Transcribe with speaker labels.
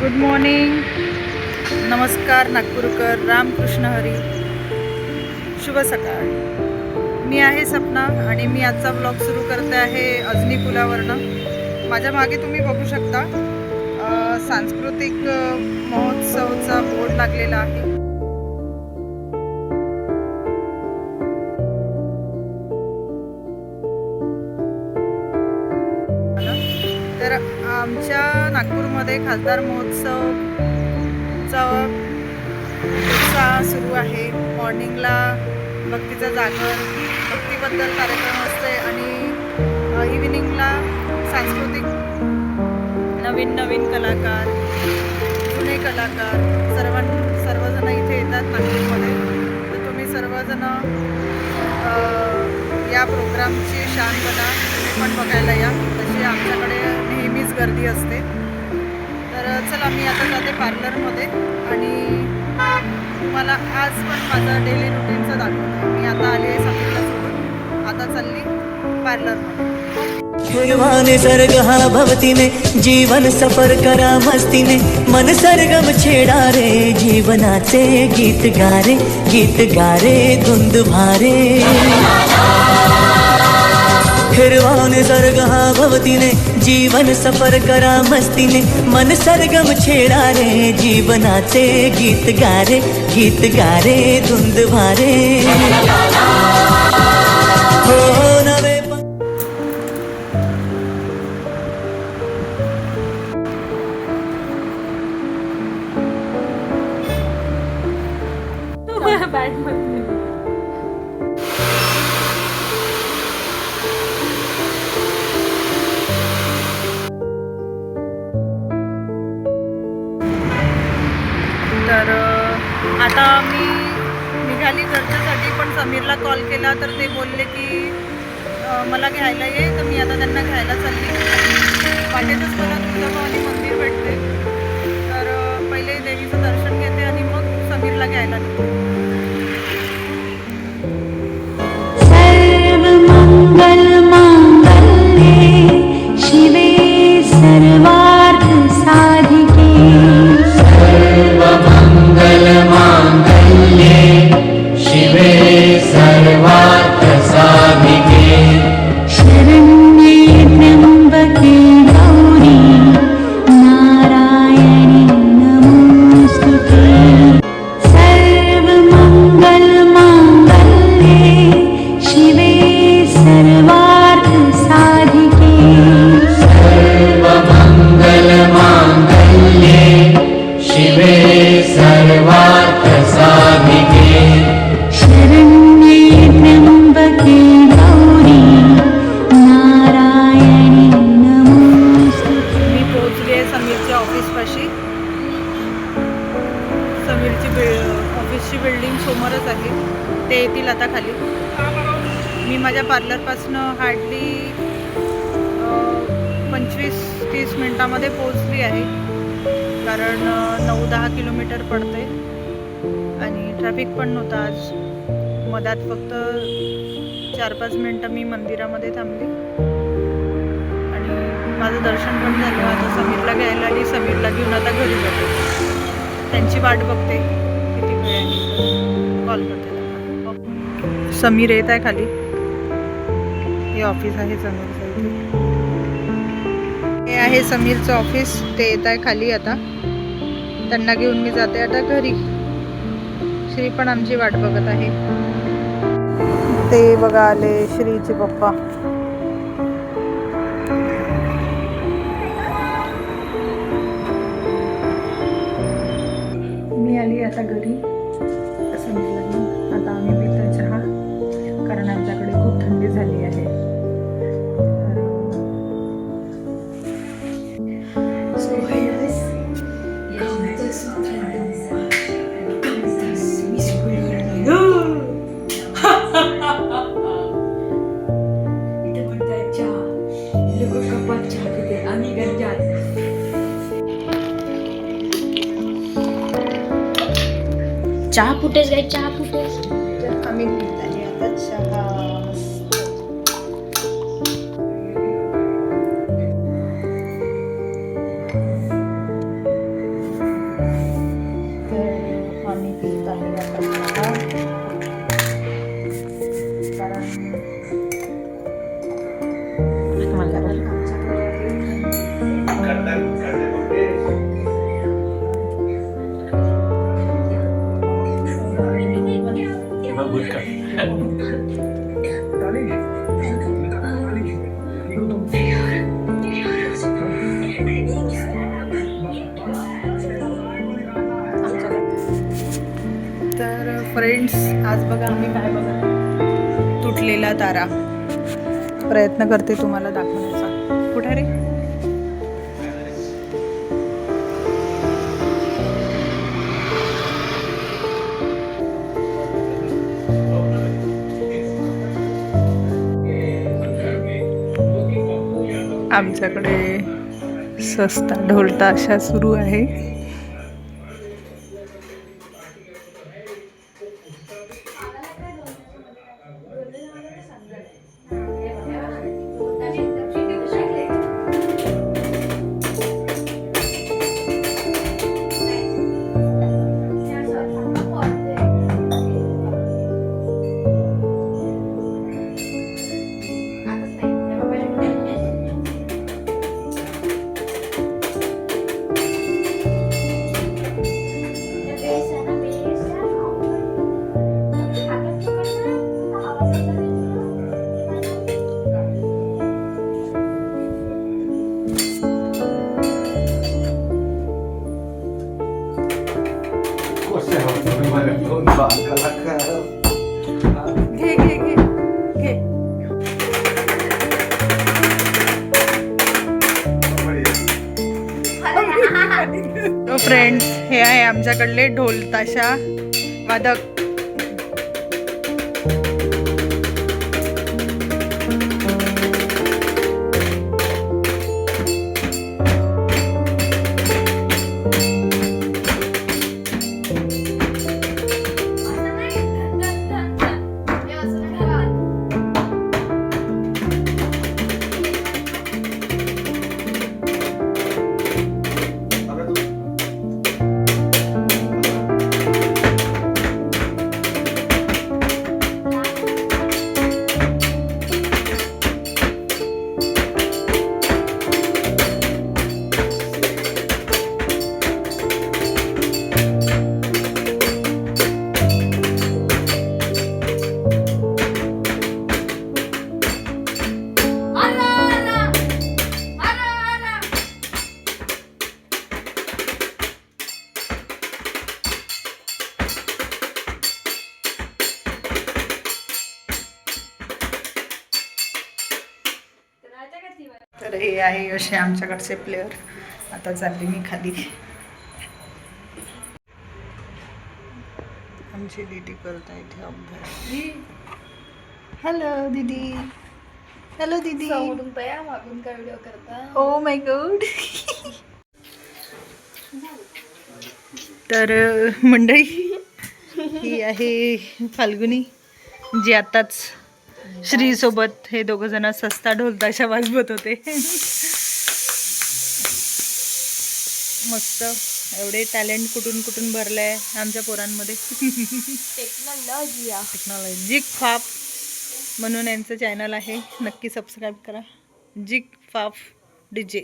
Speaker 1: Good morning नमस्कार नागपूरकर रामकृष्ण हरी. शुभ सकाळ. मी आहे सपना आणि मी आजचा ब्लॉग सुरू करते आहे अजनी पुलावरनं. माझ्या मागे तुम्ही बघू शकता सांस्कृतिक महोत्सवचा बोर्ड लागलेला आहे. खासदार महोत्सवचा उत्साह सुरू आहे. मॉर्निंगला भक्तीचं जागर भक्तीबद्दल कार्यक्रम असते आणि इव्हिनिंगला सांस्कृतिक नवीन नवीन कलाकार जुने कलाकार सर्व सर्वजण इथे येतात नागपूरमध्ये. तर तुम्ही सर्वजण या प्रोग्रामची शान बना तुम्ही पण बघायला या. तशी आमच्याकडे नेहमीच गर्दी असते. चला मी आता जाते पार्लरमध्ये. आणि तुम्हाला आज पण माझा डेली रुटीनचं दाखवतो मी आता आली आहे समीरला सोडून आता चालली पार्लरमध्ये.
Speaker 2: हिरवा निसर्ग हा भवतीने जीवन सफर करा मस्तीने. मन सरगम छेडा रे जीवनाचे गीत गारे गीत गारे धुंद भारे. हिरवा निसर्ग हा भवतीने जीवन सफर करा मस्तीने. मन सरगम छेडा रे जीवनाचे गीत गारे गीत गारे धुंद भारे हो.
Speaker 1: हो. आता मी निघाली घरच्यासाठी पण समीरला कॉल केला तर ते बोलले की मला घ्यायला ये. तर मी आता त्यांना घ्यायला चालली. वाटेतच मला तुळजाभवानी मंदिर मी माझ्या पार्लरपासनं हार्डली पंचवीस तीस मिनटामध्ये पोहोचली आहे. कारण नऊ दहा किलोमीटर पडते आणि ट्रॅफिक पण नव्हतं आज. मधात फक्त चार पाच मिनटं मी मंदिरामध्ये थांबली. आणि माझं दर्शन पण झालं. आता समीरला घ्यायला आली समीरला घेऊन आता घरी जाते. त्यांची वाट बघते किती वेळ आहे कॉल करते. समीर येत आहे खाली. हे ऑफिस आहे समीरचं इथे. हे आहे समीरचं ऑफिस ते येत आहे खाली आता. त्यांना घेऊन मी जाते आता घरी. श्री पण आमची वाट बघत आहे. ते बघा आले श्रीचे पप्पा. चहा फुटेज काय? चहा फुटेज तर कमी आणि आता
Speaker 3: चहा आता भूत का?
Speaker 1: तर फ्रेंड्स आज बघा आम्ही काय बघा तुटलेला तारा. प्रयत्न करते तुम्हाला दाखवण्याचा. कुठे रे? आमच्याकडे सस्ता ढोलता अशा सुरू आहे. घे घे घे घे फ्रेंड्स हे आहे आमच्याकडले ढोल ताशा वादक. तर हे आहे असे आमच्याकडचे प्लेअर आता चालली मी खाली. आमची दीदी करत आहे इथे अभ्यास. हॅलो दीदी. हॅलो दीदी.
Speaker 3: मागून काय व्हिडिओ करता?
Speaker 1: ओ माय गॉड तर मंडळी ही आहे फाल्गुनी जी आताच श्री सोबत हे दोघ जण सस्ता ढोलताशा वाजवत होते. मस्त. एवढे टॅलेंट कुठून कुठून भरलंय आमच्या पोरांमध्ये.
Speaker 3: टेक्नॉलॉजी
Speaker 1: टेक्नॉलॉजी फाफ म्हणून यांचं चॅनल आहे. नक्की सबस्क्राईब करा. जिक फाफ डी जे